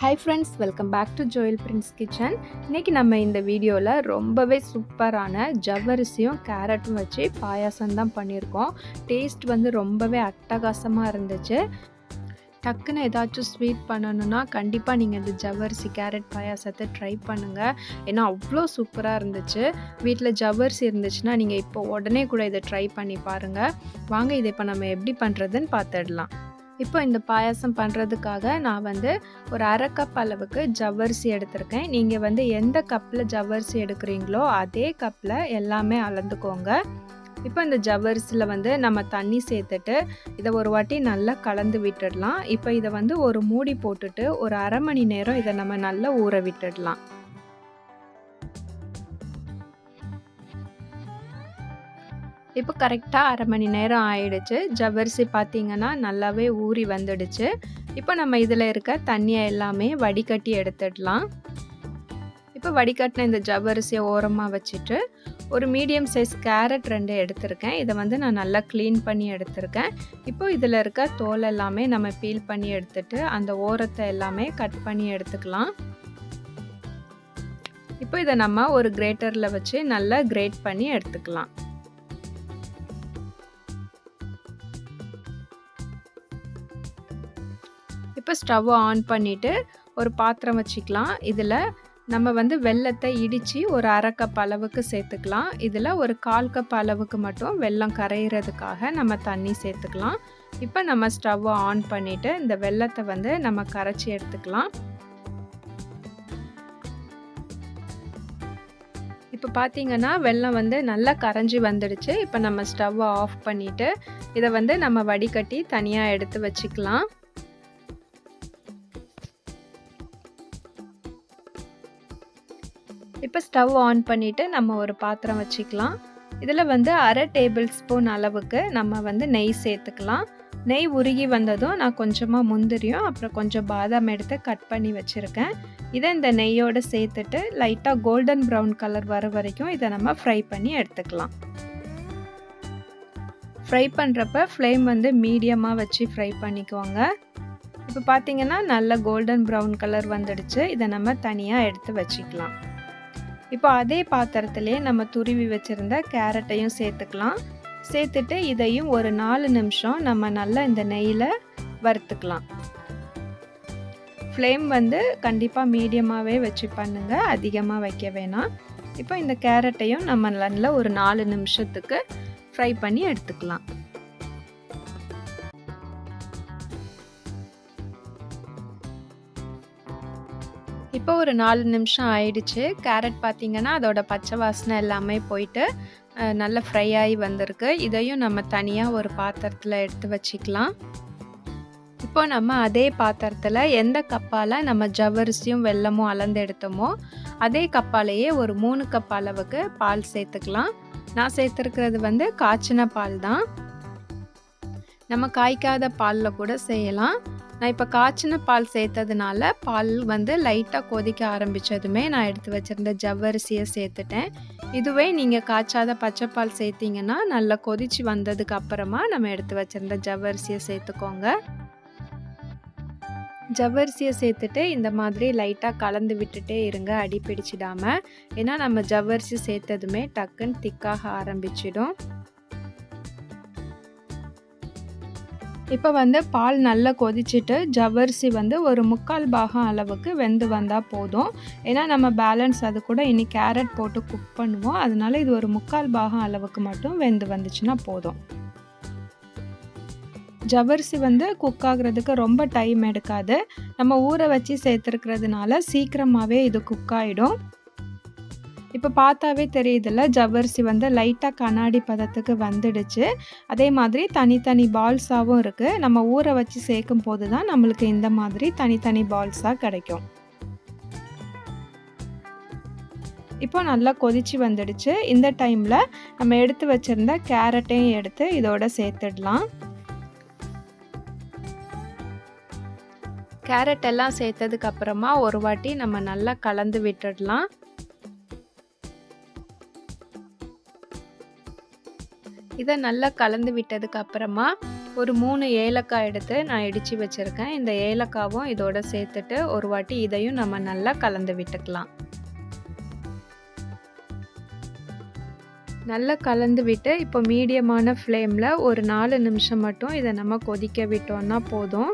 Hi friends welcome back to Joel Prince kitchen இன்றைக்கி நம்ம இந்த வீடியோவில் ரொம்பவே சூப்பரான ஜவ்வரிசியும் கேரட்டும் வச்சு பாயாசம் தான் பண்ணியிருக்கோம். டேஸ்ட் வந்து ரொம்பவே அட்டகாசமாக இருந்துச்சு. டக்குன்னு ஏதாச்சும் ஸ்வீட் பண்ணணுன்னா கண்டிப்பாக நீங்கள் இந்த ஜவ்வரிசி கேரட் பாயாசத்தை ட்ரை பண்ணுங்கள் ஏன்னா அவ்வளோ சூப்பராக இருந்துச்சு. வீட்டில் ஜவ்வரிசி இருந்துச்சுன்னா நீங்கள் இப்போ உடனே கூட இதை ட்ரை பண்ணி பாருங்கள் வாங்க இதை இப்போ நம்ம எப்படி பண்ணுறதுன்னு பார்த்துடலாம் இப்போ இந்த பாயாசம் பண்ணுறதுக்காக நான் வந்து ஒரு அரை கப் அளவுக்கு ஜவ்வரிசி எடுத்திருக்கேன். நீங்கள் வந்து எந்த கப்பில் ஜவ்வரிசி எடுக்கிறீங்களோ அதே கப்பில் எல்லாமே அளந்துக்கோங்க. இப்போ இந்த ஜவ்வரிசியில் வந்து நம்ம தண்ணி சேர்த்துட்டு இதை ஒரு வாட்டி நல்லா கலந்து விட்டுடலாம். இப்போ இதை வந்து ஒரு மூடி போட்டுட்டு ஒரு அரை மணி நேரம் இதை நம்ம நல்லா ஊற விட்டுடலாம். இப்போ கரெக்டாக அரை மணி நேரம் ஆயிடுச்சு. ஜவ்வரிசி பார்த்தீங்கன்னா நல்லாவே ஊறி வந்துடுச்சு. இப்போ நம்ம இதில் இருக்க தண்ணியை எல்லாமே வடிகட்டி எடுத்துடலாம். இப்போ வடிகட்டின இந்த ஜவ்வரிசியை ஓரமாக வச்சுட்டு ஒரு மீடியம் சைஸ் கேரட் ரெண்டு எடுத்திருக்கேன். இதை வந்து நான் நல்லா க்ளீன் பண்ணி எடுத்திருக்கேன். இப்போ இதில் இருக்க தோல் எல்லாமே நம்ம பீல் பண்ணி எடுத்துட்டு அந்த ஓரத்தை எல்லாமே கட் பண்ணி எடுத்துக்கலாம். இப்போ இதை நம்ம ஒரு கிரேட்டரில் வச்சு நல்லா கிரேட் பண்ணி எடுத்துக்கலாம். இப்போ ஸ்டவ்வை ஆன் பண்ணிவிட்டு ஒரு பாத்திரம் வச்சுக்கலாம். இதில் நம்ம வந்து வெள்ளத்தை இடித்து ஒரு அரை கப் அளவுக்கு சேர்த்துக்கலாம். இதில் ஒரு கால் கப் அளவுக்கு மட்டும் வெல்லம் கரையிறதுக்காக நம்ம தண்ணி சேர்த்துக்கலாம். இப்போ நம்ம ஸ்டவ்வை ஆன் பண்ணிவிட்டு இந்த வெள்ளத்தை வந்து நம்ம கரைச்சி எடுத்துக்கலாம். இப்போ பார்த்தீங்கன்னா வெள்ளம் வந்து நல்லா கரைஞ்சி வந்துடுச்சு. இப்போ நம்ம ஸ்டவ்வை ஆஃப் பண்ணிவிட்டு இதை வந்து நம்ம வடிகட்டி தனியாக எடுத்து வச்சுக்கலாம். இப்போ ஸ்டவ் ஆன் பண்ணிவிட்டு நம்ம ஒரு பாத்திரம் வச்சுக்கலாம். இதில் வந்து அரை டேபிள் ஸ்பூன் அளவுக்கு நம்ம வந்து நெய் சேர்த்துக்கலாம். நெய் உருகி வந்ததும் நான் கொஞ்சமாக முந்திரியும் அப்புறம் கொஞ்சம் பாதாம் எடுத்து கட் பண்ணி வச்சுருக்கேன். இதை இந்த நெய்யோடு சேர்த்துட்டு லைட்டாக கோல்டன் ப்ரௌன் கலர் வர வரைக்கும் இதை நம்ம ஃப்ரை பண்ணி எடுத்துக்கலாம். ஃப்ரை பண்ணுறப்ப ஃப்ளேம் வந்து மீடியமாக வச்சு ஃப்ரை பண்ணிக்குவாங்க இப்போ பார்த்தீங்கன்னா நல்ல கோல்டன் ப்ரௌன் கலர் வந்துடுச்சு. இதை நம்ம தனியாக எடுத்து வச்சுக்கலாம். இப்போ அதே பாத்திரத்திலே நம்ம துருவி வச்சுருந்த கேரட்டையும் சேர்த்துக்கலாம். சேர்த்துட்டு இதையும் ஒரு நாலு நிமிஷம் நம்ம நல்லா இந்த நெய்யில் வறுத்துக்கலாம். ஃப்ளேம் வந்து கண்டிப்பாக மீடியமாகவே வச்சு பண்ணுங்கள் அதிகமாக வைக்க வேணாம். இப்போ இந்த கேரட்டையும் நம்ம நல்லா ஒரு நாலு நிமிஷத்துக்கு ஃப்ரை பண்ணி எடுத்துக்கலாம். இப்போ ஒரு நாலு நிமிஷம் ஆயிடுச்சு. கேரட் பார்த்திங்கன்னா அதோட பச்சை வாசனை எல்லாமே போயிட்டு நல்ல ஃப்ரை ஆகி வந்திருக்கு. இதையும் நம்ம தனியாக ஒரு பாத்திரத்தில் எடுத்து வச்சுக்கலாம். இப்போ நம்ம அதே பாத்திரத்தில் எந்த கப்பால் நம்ம ஜவ்வரிசியும் வெல்லமும் அளந்து எடுத்தோமோ அதே கப்பாலேயே ஒரு மூணு கப் அளவுக்கு பால் சேர்த்துக்கலாம். நான் சேர்த்துருக்கிறது வந்து காய்ச்சின பால் தான். நம்ம காய்க்காத பாலில் கூட செய்யலாம். நான் இப்போ காய்ச்சின பால் சேர்த்ததுனால பால் வந்து லைட்டாக கொதிக்க ஆரம்பித்ததுமே நான் எடுத்து வச்சுருந்த ஜவ்வரிசியை சேர்த்துட்டேன். இதுவே நீங்கள் காய்ச்சாத பச்சை பால் சேர்த்திங்கன்னா நல்லா கொதிச்சு வந்ததுக்கு அப்புறமா நம்ம எடுத்து வச்சுருந்த ஜவ்வரிசியை சேர்த்துக்கோங்க. ஜவ்வரிசியை சேர்த்துட்டு இந்த மாதிரி லைட்டாக கலந்து விட்டுட்டே இருங்க அடி பிடிச்சிடாமல் ஏன்னா நம்ம ஜவ்வரிசி சேர்த்ததுமே டக்குன்னு திக்காக ஆரம்பிச்சிடும். இப்போ வந்து பால் நல்லா கொதிச்சுட்டு ஜவ்வரிசி வந்து ஒரு முக்கால் பாகம் அளவுக்கு வெந்து வந்தால் போதும். ஏன்னா நம்ம பேலன்ஸ் அது கூட இனி கேரட் போட்டு குக் பண்ணுவோம். அதனால இது ஒரு முக்கால் பாகம் அளவுக்கு மட்டும் வெந்து வந்துச்சுன்னா போதும். ஜவ்வரிசி வந்து குக் ஆகுறதுக்கு ரொம்ப டைம் எடுக்காது. நம்ம ஊற வச்சு சேர்த்துருக்கிறதுனால சீக்கிரமாகவே இது குக் ஆகிடும் இப்போ பார்த்தாவே தெரியுதுல்ல ஜவ்வரிசி வந்து லைட்டாக கண்ணாடி பதத்துக்கு வந்துடுச்சு. அதே மாதிரி தனித்தனி பால்ஸாகவும் இருக்குது நம்ம ஊற வச்சு சேர்க்கும் போது தான் நம்மளுக்கு இந்த மாதிரி தனித்தனி பால்ஸாக கிடைக்கும். இப்போ நல்லா கொதிச்சு வந்துடுச்சு. இந்த டைமில் நம்ம எடுத்து வச்சுருந்த கேரட்டையும் எடுத்து இதோட சேர்த்துடலாம். கேரட் எல்லாம் சேர்த்ததுக்கு அப்புறமா ஒரு வாட்டி நம்ம நல்லா கலந்து விட்டுடலாம். இதை நல்லா கலந்து விட்டதுக்கு அப்புறமா ஒரு மூணு ஏலக்காய் எடுத்து நான் இடித்து வச்சுருக்கேன். இந்த ஏலக்காவும் இதோட சேர்த்துட்டு ஒரு வாட்டி இதையும் நம்ம நல்லா கலந்து விட்டுக்கலாம். நல்லா கலந்து விட்டு இப்போ மீடியமான ஃப்ளேமில் ஒரு நாலு நிமிஷம் மட்டும் இதை நம்ம கொதிக்க விட்டோம்னா போதும்.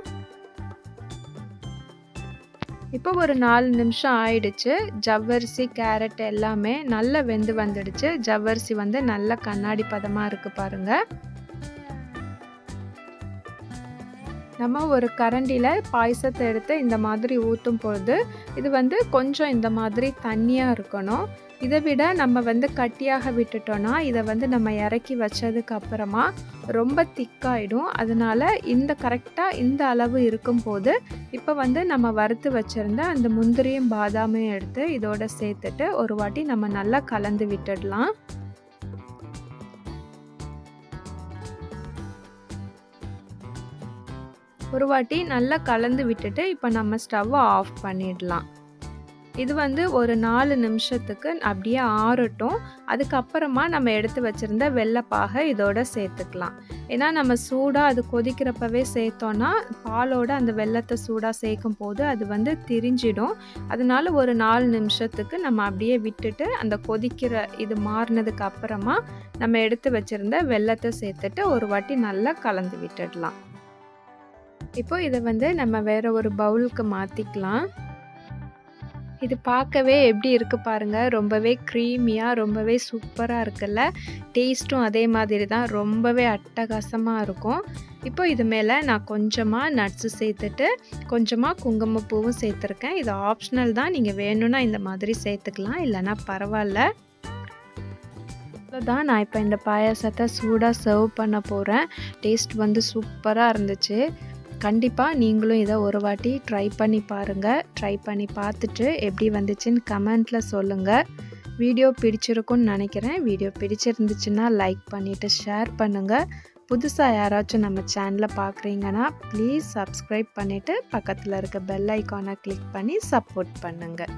இப்போ ஒரு நாலு நிமிஷம் ஆயிடுச்சு. ஜவ்வரிசி கேரட் எல்லாமே நல்லா வெந்து வந்துடுச்சு. ஜவ்வரிசி வந்து நல்ல கண்ணாடி பதமாக இருக்குது பாருங்கள் நம்ம ஒரு கரண்டியில் பாயசத்தை எடுத்து இந்த மாதிரி ஊற்றும் பொழுது இது வந்து கொஞ்சம் இந்த மாதிரி தண்ணியாக இருக்கணும். இதை விட நம்ம வந்து கட்டியாக விட்டுட்டோன்னா இதை வந்து நம்ம இறக்கி வச்சதுக்கு அப்புறமா ரொம்ப திக்காயிடும். அதனால இந்த கரெக்டாக இந்த அளவு இருக்கும்போது இப்போ வந்து நம்ம வறுத்து வச்சுருந்த அந்த முந்திரியும் பாதாமையும் எடுத்து இதோட சேர்த்துட்டு ஒரு வாட்டி நம்ம நல்லா கலந்து விட்டுடலாம். ஒரு வாட்டி நல்லா கலந்து விட்டுட்டு இப்போ நம்ம ஸ்டவ்வை ஆஃப் பண்ணிடலாம். இது வந்து ஒரு நாலு நிமிஷத்துக்கு அப்படியே ஆறட்டும். அதுக்கப்புறமா நம்ம எடுத்து வச்சுருந்த வெள்ளைப்பாகை இதோட சேர்த்துக்கலாம். ஏன்னா நம்ம சூடாக அது கொதிக்கிறப்பவே சேர்த்தோன்னா பாலோட அந்த வெள்ளத்தை சூடாக சேர்க்கும் போது அது வந்து திரிஞ்சிடும். அதனால ஒரு நாலு நிமிஷத்துக்கு நம்ம அப்படியே விட்டுட்டு அந்த கொதிக்கிற இது மாறினதுக்கு அப்புறமா நம்ம எடுத்து வச்சுருந்த வெள்ளத்தை சேர்த்துட்டு ஒரு வாட்டி நல்லா கலந்து விட்டுடலாம். இப்போ இதை வந்து நம்ம வேற ஒரு பவுலுக்கு மாற்றிக்கலாம் இது பார்க்கவே எப்படி இருக்குது பாருங்கள் ரொம்பவே க்ரீமியாக ரொம்பவே சூப்பராக இருக்குல்ல. டேஸ்ட்டும் அதே மாதிரி தான். ரொம்பவே அட்டகாசமாக இருக்கும். இப்போ இது மேலே நான் கொஞ்சமாக நட்ஸு சேர்த்துட்டு கொஞ்சமாக குங்குமப்பூவும் சேர்த்துருக்கேன். இது ஆப்ஷனல் தான். நீங்கள் வேணும்னா இந்த மாதிரி சேர்த்துக்கலாம். இல்லைனா பரவாயில்ல. தான் நான் இப்போ இந்த பாயாசத்தை சூடாக சர்வ் பண்ண போகிறேன் டேஸ்ட் வந்து சூப்பராக இருந்துச்சு. கண்டிப்பாக நீங்களும் இதை ஒரு வாட்டி ட்ரை பண்ணி பாருங்கள் ட்ரை பண்ணி பார்த்துட்டு எப்படி வந்துச்சுன்னு கமெண்ட்டில் சொல்லுங்கள் வீடியோ பிடிச்சிருக்குன்னு நினைக்கிறேன். வீடியோ பிடிச்சிருந்துச்சுன்னா லைக் பண்ணிவிட்டு ஷேர் பண்ணுங்கள் புதுசாக யாராச்சும் நம்ம சேனலை பார்க்குறீங்கன்னா ப்ளீஸ் சப்ஸ்கிரைப் பண்ணிவிட்டு பக்கத்தில் இருக்க பெல் ஐக்கானை கிளிக் பண்ணி சப்போர்ட் பண்ணுங்கள்